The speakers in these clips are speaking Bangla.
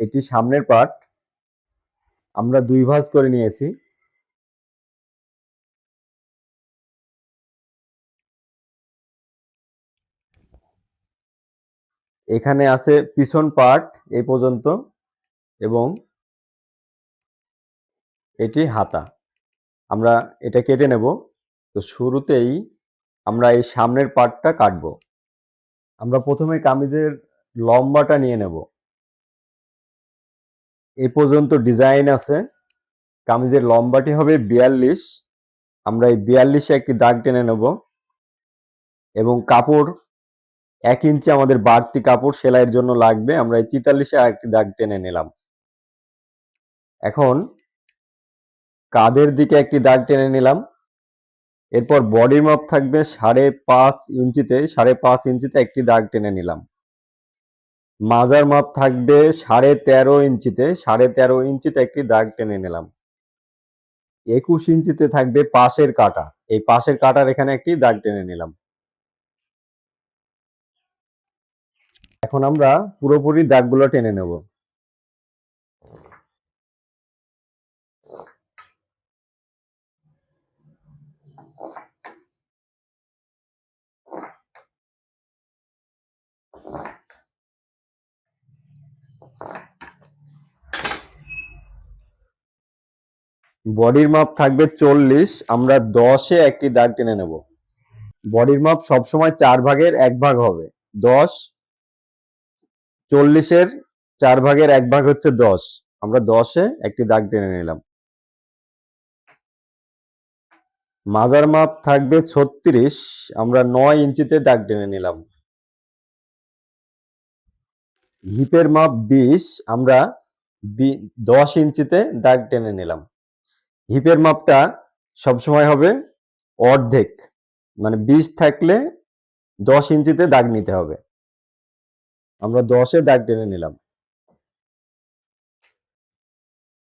এটি সামনের পার্ট আমরা দুই ভাঁজ করে নিয়েছি। এখানে আছে পিছন পার্ট এই পর্যন্ত এবং এটি হাতা। আমরা এটা কেটে নেব। তো শুরুতেই আমরা এই সামনের পার্টটা কাটব। আমরা প্রথমে কামিজের লম্বাটা নিয়ে নেব। এ পর্যন্ত ডিজাইন আছে। কামিজের লম্বাটি হবে বিয়াল্লিশ। আমরা এই বিয়াল্লিশে একটি দাগ টেনে নেব। এবং কাপড় এক ইঞ্চি আমাদের বাড়তি কাপড় সেলাইয়ের জন্য লাগবে। আমরা এই তেতাল্লিশে একটি দাগ টেনে নিলাম। এখন কাঁধের দিকে একটি দাগ টেনে নিলাম। এরপর বডির মাপ থাকবে সাড়ে পাঁচ ইঞ্চিতে। সাড়ে পাঁচ ইঞ্চিতে একটি দাগ টেনে নিলাম। মাজার মাপ থাকবে সাড়ে তেরো ইঞ্চিতে, সাড়ে তেরো ইঞ্চিতে একটি দাগ টেনে নিলাম। একুশ ইঞ্চিতে থাকবে পাশের কাটা, এই পাশের কাটার এখানে একটি দাগ টেনে নিলাম। এখন আমরা পুরোপুরি দাগগুলো টেনে নেব। বডির মাপ থাকবে চল্লিশ, আমরা দশে একটি দাগ টেনে নেব। বডির মাপ সবসময় চার ভাগের এক ভাগ হবে। দশ, চল্লিশের চার ভাগের এক ভাগ হচ্ছে দশ। আমরা দশে একটি দাগ টেনে নিলাম। মাজার মাপ থাকবে ছত্রিশ, আমরা নয় ইঞ্চিতে দাগ টেনে নিলাম। হিপের মাপ বিশ, আমরা দশ ইঞ্চিতে দাগ টেনে নিলাম। হিপের মাপটা সবসময় হবে অর্ধেক মানে বিশ থাকলে দশ ইঞ্চিতে দাগ নিতে হবে। আমরা দশে দাগ টেনে নিলাম।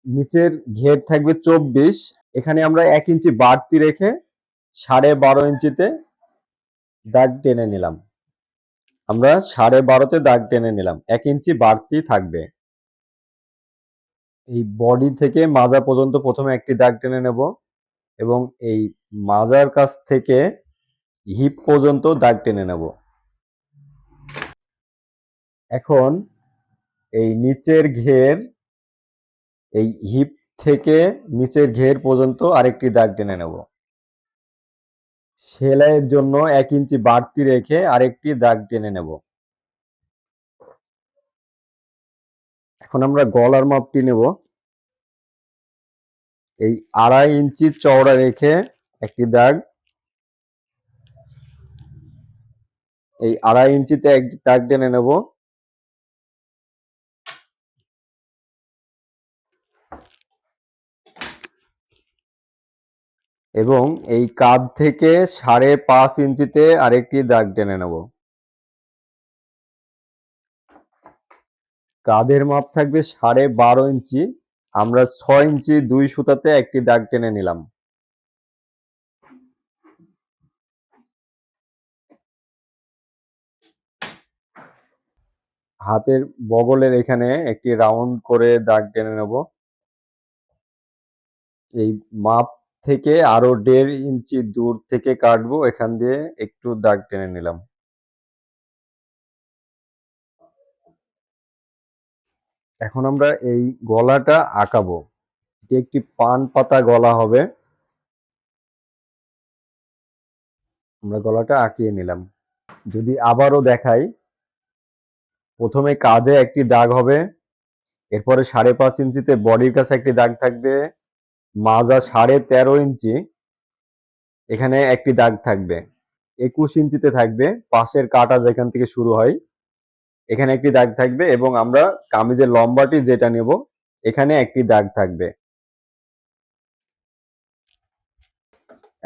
নিচের ঘের থাকবে চব্বিশ, এখানে আমরা এক ইঞ্চি বাড়তি রেখে সাড়ে বারো ইঞ্চিতে দাগ টেনে নিলাম। আমরা সাড়ে বারোতে দাগ টেনে নিলাম, এক ইঞ্চি বাড়তি থাকবে। এই বডি থেকে মাজা পর্যন্ত প্রথমে একটি দাগ টেনে নেব এবং এই মাজার কাছ থেকে হিপ পর্যন্ত দাগ টেনে নেব। এখন এই নিচের ঘের, এই হিপ থেকে নিচের ঘের পর্যন্ত আরেকটি দাগ টেনে নেব। সেলাইয়ের জন্য এক ইঞ্চি বাড়তি রেখে আরেকটি দাগ টেনে নেব। এখন আমরা গলার মাপটি নেব। এই আড়াই ইঞ্চি চওড়া রেখে একটি দাগ। এই আড়াই ইঞ্চিতে একটি দাগ টেনে নেব। এবং এই কাঁধ থেকে সাড়ে পাঁচ ইঞ্চিতে আরেকটি দাগ টেনে নেব। কাঁধের মাপ থাকবে সাড়ে বারো ইঞ্চি। আমরা ছয় ইঞ্চি দুই সুতাতে একটি দাগ টেনে নিলাম। হাতের বগলের এখানে একটি রাউন্ড করে দাগ টেনে নেব। এই মাপ থেকে আরও দেড় ইঞ্চি দূর থেকে কাটবো, এখান দিয়ে একটু দাগ টেনে নিলাম। এখন আমরা এই গলাটা আঁকাবো। এটি একটি পান পাতা গলা হবে। আমরা গলাটা আঁকিয়ে নিলাম। যদি আবারও দেখাই, প্রথমে কাঁধে একটি দাগ হবে, এরপরে সাড়ে পাঁচ ইঞ্চিতে বডির কাছে একটি দাগ থাকবে। মাজা সাড়ে তেরো ইঞ্চি, এখানে একটি দাগ থাকবে। একুশ ইঞ্চিতে থাকবে, পাশের কাটা যেখান থেকে শুরু হয়, এখানে একটি দাগ থাকবে এবং আমরা কামিজের লম্বাটি যেটা নেব, এখানে একটি দাগ থাকবে।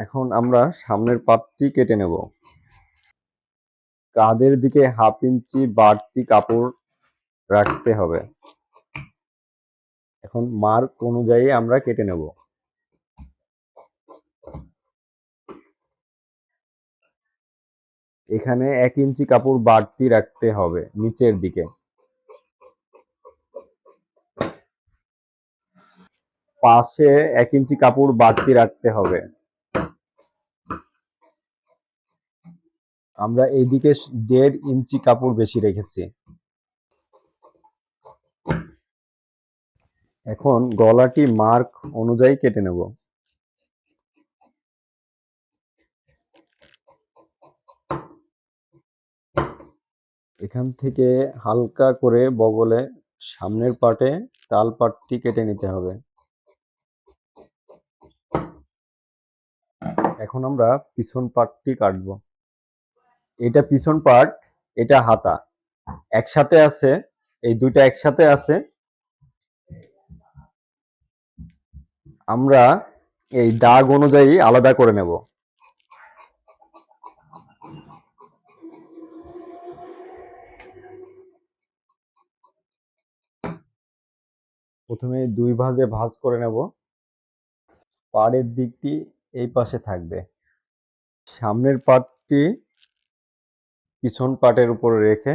এখন আমরা সামনের পাতটি কেটে নেব। কাঁধের দিকে হাফ ইঞ্চি বাড়তি কাপড় রাখতে হবে। এখন মার্ক অনুযায়ী আমরা কেটে নেব। এখানে এক ইঞ্চি কাপড় বাড়তি রাখতে হবে নিচের দিকে। পাশে এক ইঞ্চি কাপড় বাড়তি রাখতে হবে। আমরা এইদিকে দেড় ইঞ্চি কাপড় বেশি রেখেছি। এখন গলাটি মার্ক অনুযায়ী কেটে নেব। এখান থেকে হালকা করে বগলে সামনের পাটে তাল পাটটি কেটে নিতে হবে। এখন আমরা পিছন পাটটি কাটবো। এটা পিছন পাট, এটা হাতা। একসাথে আছে, এই দুইটা একসাথে আছে আমরা এই দাগ অনুযায়ী আলাদা করে নেব। প্রথমে দুই ভাঁজে ভাঁজ করে নেব। পাড়ের দিকটি এই পাশে থাকবে। সামনের পাটটি পিছন পাটের উপরে রেখে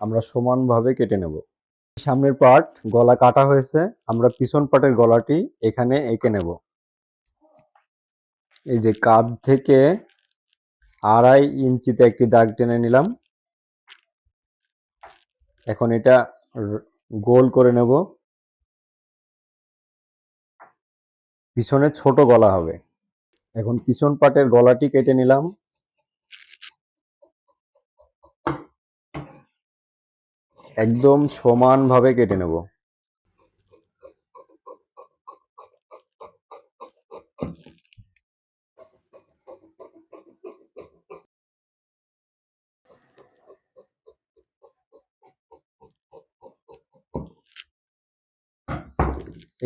আমরা সমানভাবে কেটে নেব। সামনের পাট গলা কাটা হয়েছে, আমরা পিছন পাটের গলাটি এখানে এঁকে নেব। এই যে কাঁধ থেকে আড়াই ইঞ্চিতে একটি দাগ টেনে নিলাম। এখন এটা গোল করে নেব। পিছনে ছোট গলা হবে। এখন পিছন পাটের গলাটি কেটে নিলাম। একদম সমানভাবে কেটে নেব।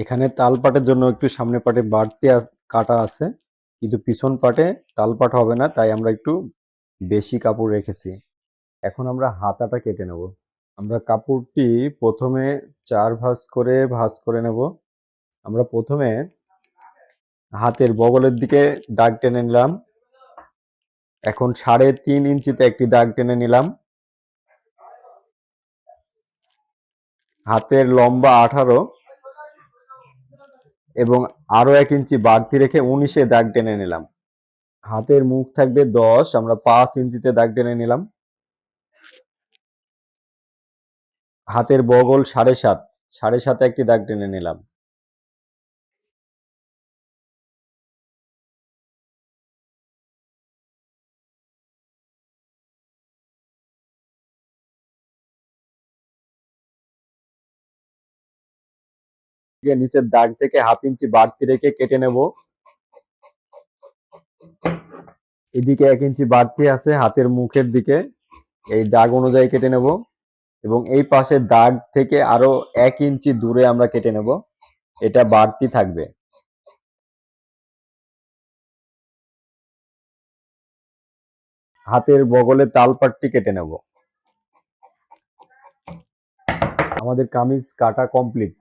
এখানে তাল পাটের জন্য একটু সামনে পাটে বাড়তি কাটা আছে। কিন্তু পিছন পাটে তাল পাট হবে না, তাই আমরা একটু বেশি কাপড় রেখেছি। এখন আমরা হাতাটা কেটে নেব। আমরা কাপড়টি প্রথমে চার ভাঁজ করে ভাঁজ করে নেব। আমরা প্রথমে হাতের বগলের দিকে দাগ টেনে নিলাম। এখন সাড়ে তিন ইঞ্চিতে একটি দাগ টেনে নিলাম। হাতের লম্বা আঠারো এবং আরও এক ইঞ্চি বাড়তি রেখে উনিশে দাগ টেনে নিলাম। হাতের মুখ থাকবে দশ, আমরা পাঁচ ইঞ্চিতে দাগ টেনে নিলাম। হাতের বগল সাড়ে সাত, সাড়ে সাতে একটি দাগ টেনে নিলাম। নিচের দাগ থেকে হাফ ইঞ্চি বাড়তি রেখে কেটে নেব। এদিকে এক ইঞ্চি বাড়তি আছে হাতের মুখের দিকে। এই দাগ অনুযায়ী কেটে নেব। এবং এই পাশের দাগ থেকে আরও এক ইঞ্চি দূরে আমরা কেটে নেব। এটা বাড়তি থাকবে। হাতের বগলে তালপাটটি কেটে নেব। আমাদের কামিজ কাটা কমপ্লিট।